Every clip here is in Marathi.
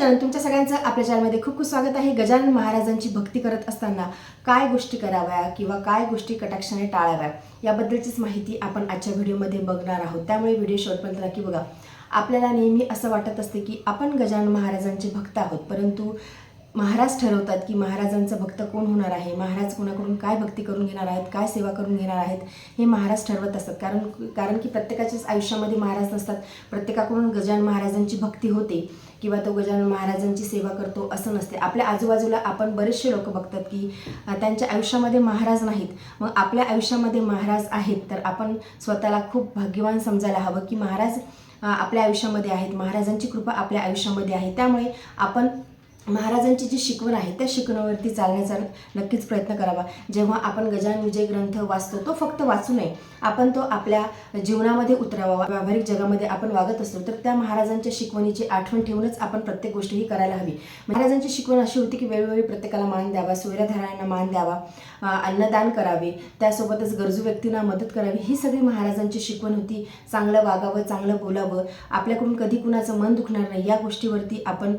गजानन तुमच्या सगळ्यांचं आपल्या चॅनलमध्ये खूप खूप स्वागत आहे. गजानन महाराजांची भक्ती करत असताना काय गोष्टी कराव्या किंवा काय गोष्टी कटाक्षाने टाळाव्या याबद्दलचीच माहिती आपण आजच्या व्हिडिओमध्ये बघणार आहोत. त्यामुळे व्हिडिओ शेवटपर्यंत नक्की बघा. आपल्याला नेहमी असं वाटत असते की आपण गजानन महाराजांचे भक्त आहोत परंतु महाराज ठरवतात की महाराजांचा भक्त कोण होणार आहे? महाराज कोणाकडून काय भक्ती करून घेणार आहेत? काय सेवा करून घेणार आहेत? हे महाराज ठरवत असतात. कारण कारण की प्रत्येकाच्याच आयुष्यामध्ये महाराज नसतात. प्रत्येकाकडून गजानन महाराजांची भक्ती होते किंवा तो गजानन महाराजांची सेवा करतो असं नसते. आपल्या आजूबाजूला आपण बरेचसे लोक बघतात की त्यांच्या आयुष्यामध्ये महाराज नाहीत. मग आपल्या आयुष्यामध्ये महाराज आहेत तर आपण स्वतःला खूप भाग्यवान समजायला हवं की महाराज आपल्या आयुष्यामध्ये आहेत. महाराजांची कृपा आपल्या आयुष्यामध्ये आहे. त्यामुळे आपण महाराजांची जी शिकवण आहे त्या शिकवणीवरती चालण्याचा नक्कीच प्रयत्न करावा. जेव्हा आपण गजान विजय ग्रंथ वाचतो तो फक्त वाचू नये. आपण तो आपल्या जीवनामध्ये उतरावा. व्यावहारिक जगामध्ये आपण वागत असतो तर त्या महाराजांच्या शिकवणीची आठवण ठेवूनच आपण प्रत्येक गोष्ट ही करायला हवी. महाराजांची शिकवण अशी होती की वेळोवेळी प्रत्येकाला मान द्यावा सूर्यधारांना मान द्यावा अन्नदान करावे त्यासोबतच गरजू व्यक्तींना मदत करावी. ही सगळी महाराजांची शिकवण होती. चांगलं वागावं चांगलं बोलावं. आपल्याकडून कधी कुणाचं मन दुखणार नाही या गोष्टीवरती आपण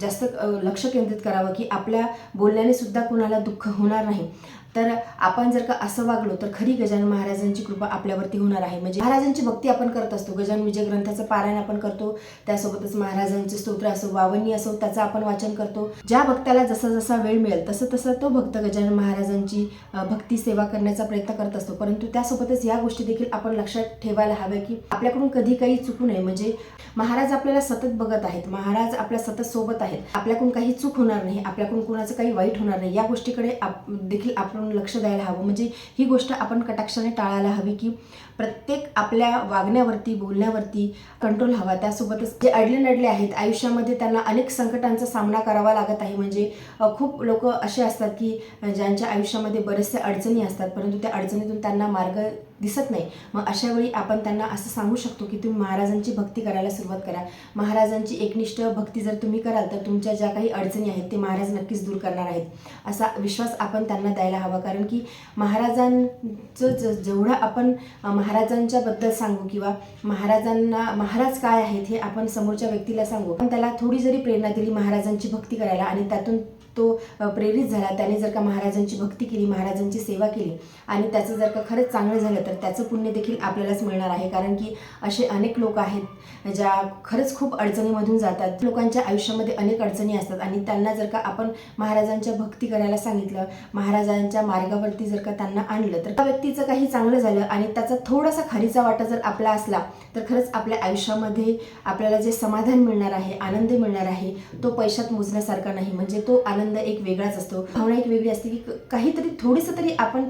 जास्त लक्ष केंद्रित करावं की आपल्या बोलण्याने सुद्धा कुणाला दुःख होणार नाही. तर आपण जर का असं वागलो तर खरी गजानन महाराजांची कृपा आपल्यावरती होणार आहे. म्हणजे महाराजांची भक्ती आपण करत असतो. गजानन विजय ग्रंथाचं पारायण आपण करतो. त्यासोबतच महाराजांचे स्तोत्र असो वावणी असो त्याचं आपण वाचन करतो. ज्या भक्ताला जसा जसा वेळ मिळेल तसं तसं तो भक्त गजानन महाराजांची भक्ती सेवा करण्याचा प्रयत्न करत असतो. परंतु त्यासोबतच या गोष्टी देखील आपण लक्षात ठेवायला हव्या की आपल्याकडून कधी काही चुकू नये. म्हणजे महाराज आपल्याला सतत बघत आहेत. महाराज आपल्या सतत सोबत आहेत. आपल्याकडून काही चूक होणार नाही. आपल्याकडून कुणाचं काही वाईट होणार नाही. या गोष्टीकडे आप देखील आपण आपण लक्ष द्यायला हवं. म्हणजे ही गोष्ट आपण कटाक्षाने टाळायला हवी की प्रत्येक आपल्या वागण्यावरती बोलण्यावरती कंट्रोल हवा. त्यासोबतच जे अडले नडले आहेत आयुष्यामध्ये त्यांना अनेक संकटांचा सामना करावा लागत आहे. म्हणजे खूप लोक असे असतात की ज्यांच्या आयुष्यामध्ये बरेचसे अडचणी असतात परंतु त्या अडचणीतून त्यांना मार्ग दिसत नाही. मग अशा वेळी आपण त्यांना असं सांगू शकतो की तुम्ही महाराजांची भक्ती करायला सुरुवात करा. महाराजांची एकनिष्ठ भक्ती जर तुम्ही कराल तर तुमच्या ज्या काही अडचणी आहेत ते महाराज नक्कीच दूर करणार आहेत. असा विश्वास आपण त्यांना द्यायला हवा. कारण की महाराजांचं ज- जेवढं आपण महाराजांच्या बद्दल सांगू किंवा महाराजांना महाराज काय आहेत हे आपण समोरच्या व्यक्तीला सांगू. पण त्याला थोडी जरी प्रेरणा दिली महाराजांची भक्ती करायला आणि त्यातून तो प्रेरित झाला. त्याने जर का महाराजांची भक्ती केली महाराजांची सेवा केली आणि त्याचं जर का खरंच चांगलं झालं तर त्याचं पुण्य देखील आपल्यालाच मिळणार आहे. कारण की असे अनेक लोक आहेत ज्या खरंच खूप अडचणीमधून जातात. लोकांच्या आयुष्यामध्ये अनेक अडचणी असतात आणि त्यांना जर का आपण महाराजांच्या भक्ती करायला सांगितलं महाराजांच्या मार्गावरती जर का त्यांना आणलं तर त्या व्यक्तीचं काही चांगलं झालं आणि त्याचा थोडासा खारीचा वाटा जर आपला असला तर खरंच आपल्या आयुष्यामध्ये आपल्याला जे समाधान मिळणार आहे आनंद मिळणार आहे तो पैशात मोजण्यासारखा नाही. म्हणजे तो आनंद आनंद एक वेगळाच असतो. भावना एक वेगळी असते की काहीतरी थोडंसं तरी आपण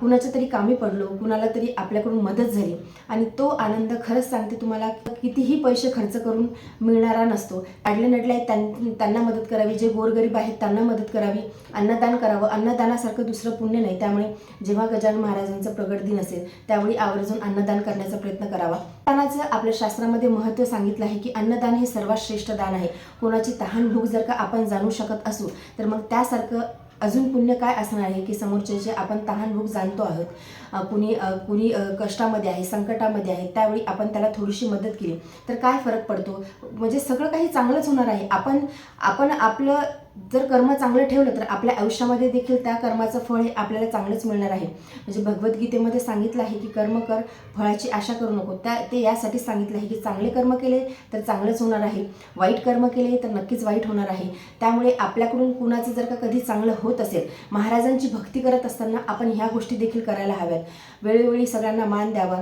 कुणाच्या तरी कामी पडलो कुणाला तरी आपल्याकडून मदत झाली आणि तो आनंद खरंच सांगते तुम्हाला कितीही पैसे खर्च करून मिळणारा नसतो. अडले नडले आहेत त्यां- त्यांना मदत करावी जे गोरगरीब आहेत त्यांना मदत करावी अन्नदान करावं. अन्नदानासारखं दुसरं पुण्य नाही. त्यामुळे जेव्हा गजानन महाराजांचा प्रगट दिन असेल त्यावेळी आवर्जून अन्नदान करण्याचा प्रयत्न करावा. अन्नदानाचं आपल्या शास्त्रामध्ये महत्त्व सांगितलं आहे की अन्नदान हे सर्वात श्रेष्ठ दान आहे. कोणाची तहान भूक जर का आपण जाणू शकत असू तर मग त्यासारखं अजून पुण्य काय असणार आहे की समोरचे जे आपण तहान भूक जाणतो आहोत कुणी कुणी कष्टामध्ये आहे संकटामध्ये आहे त्यावेळी आपण त्याला थोडीशी मदत केली तर काय फरक पडतो? म्हणजे सगळं काही चांगलंच होणार आहे. आपण आपण आपलं जर कर्म चांगलं ठेवलं तर आपल्या आयुष्यामध्ये देखील त्या कर्माचं फळ हे आपल्याला चांगलंच मिळणार आहे. म्हणजे भगवद्गीतेमध्ये सांगितलं आहे की कर्म कर फळाची आशा करू नको. त्या ते यासाठी सांगितलं आहे की चांगले कर्म केले तर चांगलंच होणार आहे. वाईट कर्म केले तर नक्कीच वाईट होणार आहे. त्यामुळे आपल्याकडून कुणाचं जर का कधी चांगलं होत असेल महाराजांची भक्ती करत असताना आपण ह्या गोष्टी देखील करायला हव्यात. वेळोवेळी सगळ्यांना मान द्यावा.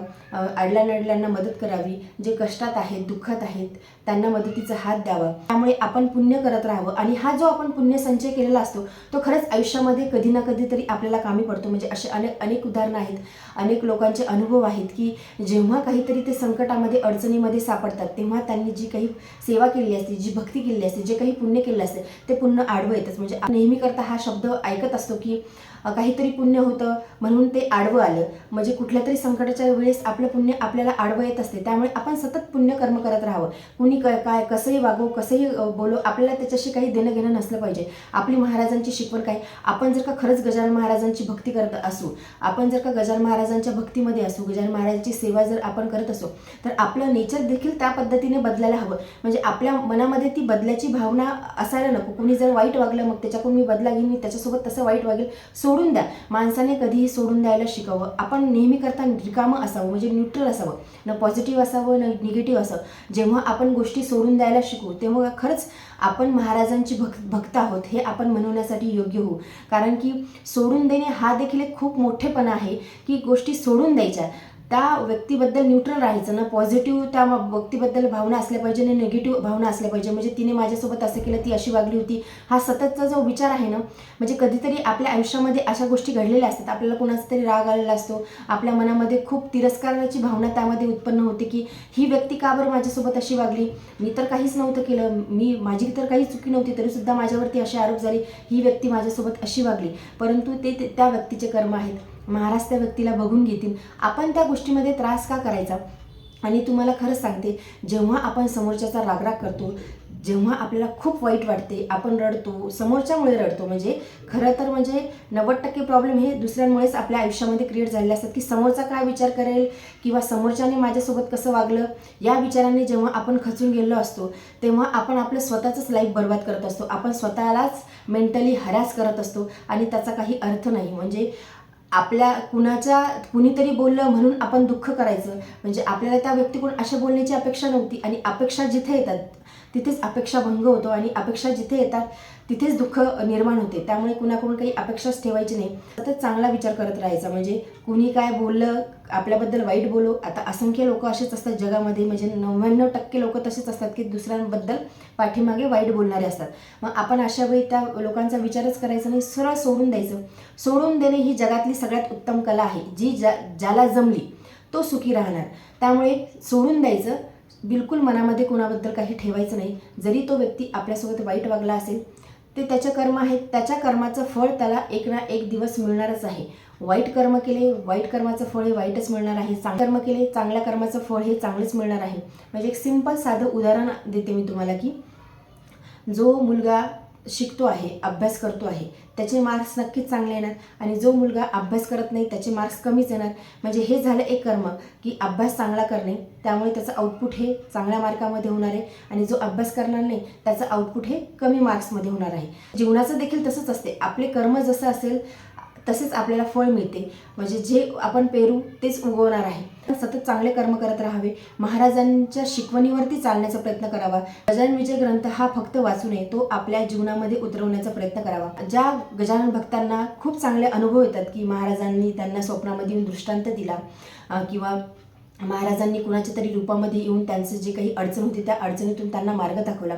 अडल्यानडल्यांना मदत करावी. जे कष्टात आहेत दुःखात आहेत त्यांना मदतीचा हात द्यावा. त्यामुळे आपण पुण्य करत राहावं. आणि हा जो आपण पुण्य संचय केलेला असतो तो खरंच आयुष्यामध्ये कधी ना कधी तरी आपल्याला कामी पडतो. म्हणजे असे अनेक अनेक उदाहरणं आहेत. अनेक लोकांचे अनुभव आहेत की जेव्हा काहीतरी ते संकटामध्ये अडचणीमध्ये सापडतात तेव्हा त्यांनी जी काही सेवा केली असते जी भक्ती केली असते जे काही पुण्य केलं असते ते पुण्य आडवं येतच. म्हणजे नेहमी करता हा शब्द ऐकत असतो की काहीतरी पुण्य होतं म्हणून ते आडवं आलं. म्हणजे कुठल्या तरी संकटाच्या वेळेस आपलं पुण्य आपल्याला आडवं येत असते. त्यामुळे आपण सतत पुण्य कर्म करत राहावं. कुणी क- काय कसंही वागू कसंही बोलू आपल्याला त्याच्याशी काही देणं घेणं असलं पाहिजे. आपली महाराजांची शिकवण काय? आपण जर का खरंच गजानन महाराजांची भक्ती करत असू आपण जर का गजानन महाराजांच्या भक्तीमध्ये असू गजानन महाराजांची सेवा जर आपण करत असू तर आपलं नेचर देखील त्या पद्धतीने बदलायला हवं. म्हणजे आपल्या मनामध्ये ती बदल्याची भावना असायला नको. कुणी जर वाईट वागलं मग त्याच्याकडून मी बदला घेईन मी त्याच्यासोबत तसं वाईट वागेल सोडून द्या. माणसाने कधीही सोडून द्यायला शिकावं. आपण नेहमी करता रिकामं असावं म्हणजे न्यूट्रल असावं. ना पॉझिटिव्ह असावं ना निगेटिव्ह असावं. जेव्हा आपण गोष्टी सोडून द्यायला शिकू तेव्हा खरंच आपण महाराजांची भक भक्त आहोत हे आपण म्हणवण्यासाठी योग्य होऊ. कारण की सोडून देणे हा देखील एक खूप मोठेपणा आहे की गोष्टी सोडून द्यायच्या. त्या व्यक्तीबद्दल न्यूट्रल राहायचं ना. पॉझिटिव्ह त्या व्यक्तीबद्दल भावना असल्या पाहिजे आणि निगेटिव्ह भावना असल्या पाहिजे. म्हणजे तिने माझ्यासोबत असं केलं ती अशी वागली होती. हा सततचा जो विचार आहे ना म्हणजे कधीतरी आपल्या आयुष्यामध्ये अशा गोष्टी घडलेल्या असतात. आपल्याला कोणाचा तरी राग आलेला असतो. आपल्या मनामध्ये खूप तिरस्काराची भावना त्यामध्ये उत्पन्न होते की ही व्यक्ती का बरं माझ्यासोबत अशी वागली? मी तर काहीच नव्हतं केलं. मी माझी तर काही चुकी नव्हती. तरीसुद्धा माझ्यावरती असे आरोप झाले ही व्यक्ती माझ्यासोबत अशी वागली. परंतु ते ते- त्या व्यक्तीचे कर्म आहेत. महाराज त्या व्यक्तीला बघून घेतील. आपण त्या गोष्टीमध्ये त्रास का करायचा? आणि तुम्हाला खरंच सांगते जेव्हा आपण समोरच्याचा रागराग करतो जेव्हा आपल्याला खूप वाईट वाटते आपण रडतो समोरच्यामुळे रडतो म्हणजे खरं तर म्हणजे नव्वद टक्के प्रॉब्लेम हे दुसऱ्यांमुळेच आपल्या आयुष्यामध्ये क्रिएट झालेले असतात. की समोरचा काय विचार करेल किंवा समोरच्याने माझ्यासोबत कसं वागलं या विचाराने जेव्हा आपण खचून गेलेलो असतो तेव्हा आपण आपलं स्वतःचंच लाईफ बर्बाद करत असतो. आपण स्वतःलाच मेंटली हरॅस करत असतो आणि त्याचा काही अर्थ नाही. म्हणजे आपल्या कुणाच्या कुणीतरी बोललं म्हणून आपण दुःख करायचं. म्हणजे आपल्याला त्या व्यक्तीकडून अशा बोलण्याची अपेक्षा नव्हती. आणि अपेक्षा जिथे येतात तिथेच अपेक्षा भंग होतो. आणि अपेक्षा जिथे येतात तिथेच दुःख निर्माण होते. त्यामुळे कुणाकडून काही अपेक्षाच ठेवायची नाही. सतत चांगला विचार करत राहायचा. म्हणजे कुणी काय बोललं आपल्याबद्दल वाईट बोलो. आता असंख्य लोक असेच असतात जगामध्ये. म्हणजे नव्याण्णव टक्के लोक तसेच असतात की दुसऱ्यांबद्दल पाठीमागे वाईट बोलणारे असतात. मग आपण अशा वेळी त्या लोकांचा विचारच करायचा नाही. सरळ सोडून द्यायचं. सोडून देणे ही जगातली सगळ्यात उत्तम कला आहे. जी ज्या ज्याला जमली तो सुखी राहणार. त्यामुळे सोडून द्यायचं. बिलकुल मनामध्ये कोणाबद्दल काही ठेवायचं नाही. जरी तो व्यक्ती आपल्यासोबत वाईट वागला असेल ते त्याचे कर्म आहेत त्याच्या कर्माचं फळ त्याला एक ना एक दिवस मिळणारच आहे. वाईट कर्म केले वाईट कर्माचं फळ हे वाईटच मिळणार आहे. चांगलं कर्म केले चांगल्या कर्माचं फळ हे चांगलंच मिळणार आहे. म्हणजे एक सिंपल साधं उदाहरण देते मी तुम्हाला की जो मुलगा शिकतो आहे अभ्यास करतो आहे त्याचे मार्क्स नक्कीच चांगले येणार. आणि जो मुलगा अभ्यास करत नाही त्याचे मार्क्स कमीच येणार. म्हणजे हे झालं एक कर्म की अभ्यास चांगला करणे त्यामुळे त्याचं आउटपुट हे चांगल्या मार्कामध्ये होणार आहे. आणि जो अभ्यास करणार नाही त्याचं आउटपुट हे कमी मार्क्समध्ये होणार आहे. जीवनाचं देखील तसंच असते. आपले कर्म जसं असेल तसेच आपल्याला फळ मिळते. म्हणजे जे आपण पेरू तेच उगवणार आहे. सतत चांगले कर्म करत राहावे. महाराजांच्या शिकवणीवरती चालण्याचा प्रयत्न करावा. गजानन विजय ग्रंथ हा फक्त वाचू नये तो आपल्या जीवनामध्ये उतरवण्याचा प्रयत्न करावा. ज्या गजानन भक्तांना खूप चांगले अनुभव येतात की महाराजांनी त्यांना स्वप्नामध्ये येऊन दृष्टांत दिला किंवा महाराजांनी कुणाच्या तरी रूपामध्ये येऊन त्यांचं जे काही अडचण होती त्या अडचणीतून त्यांना मार्ग दाखवला.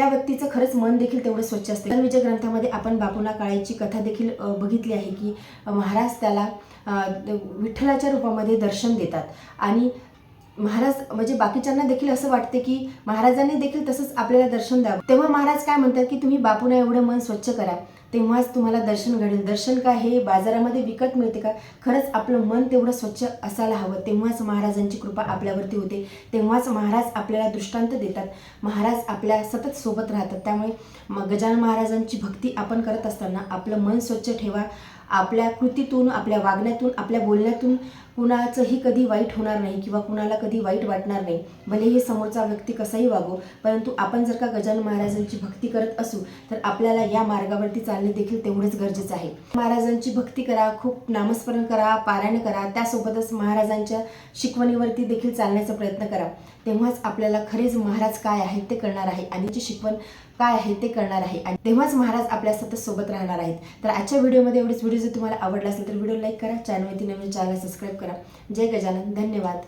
त्या व्यक्तीचं खरंच मन देखील तेवढं स्वच्छ असते. विजय ग्रंथामध्ये आपण बापूना काळेची कथा देखील बघितली आहे की महाराज त्याला विठ्ठलाच्या रूपामध्ये दर्शन देतात. आणि महाराज म्हणजे बाकीच्यांना देखील असं वाटते की महाराजांनी देखील तसंच आपल्याला दर्शन द्यावं. तेव्हा महाराज काय म्हणतात की तुम्ही बापूना एवढं मन स्वच्छ करा. तेव्हाच तुम्हाला दर्शन घडेल. दर्शन काय हे बाजारामध्ये विकत मिळते का? खरंच आपलं मन तेवढं स्वच्छ असायला हवं. तेव्हाच महाराजांची कृपा आपल्यावरती होते. तेव्हाच महाराज आपल्याला दृष्टांत देतात. महाराज आपल्या सतत सोबत राहतात. त्यामुळे म- गजानन महाराजांची भक्ती आपण करत असताना आपलं मन स्वच्छ ठेवा. आपल्या कृतीतून आपल्या वागण्यातून आपल्या बोलण्यातून कुणाचंही कधी वाईट होणार नाही किंवा कुणाला कधी वाईट वाटणार नाही भलेही समोरचा व्यक्ती कसाही वागो परंतु आपण जर का गजानन महाराजांची भक्ती करत असू तर आपल्याला या मार्गावरती चालणे देखील तेवढंच गरजेचं आहे. महाराजांची भक्ती करा खूप नामस्मरण करा पारायण करा त्यासोबतच महाराजांच्या शिकवणीवरती देखील चालण्याचा प्रयत्न करा. तेव्हाच आपल्याला खरेच महाराज काय आहेत ते कळणार आहे आणि जी शिकवण काय आहे ते करणार आहे. आणि तेव्हाच महाराज आपल्या सतत सोबत राहणार आहेत. तर आजच्या व्हिडिओमध्ये एवढेच. व्हिडिओ जर तुम्हाला आवडला असेल तर व्हिडिओ लाईक करा चॅनलवरती नवीन चॅनल सबस्क्राईब करा. जय गजानन. धन्यवाद.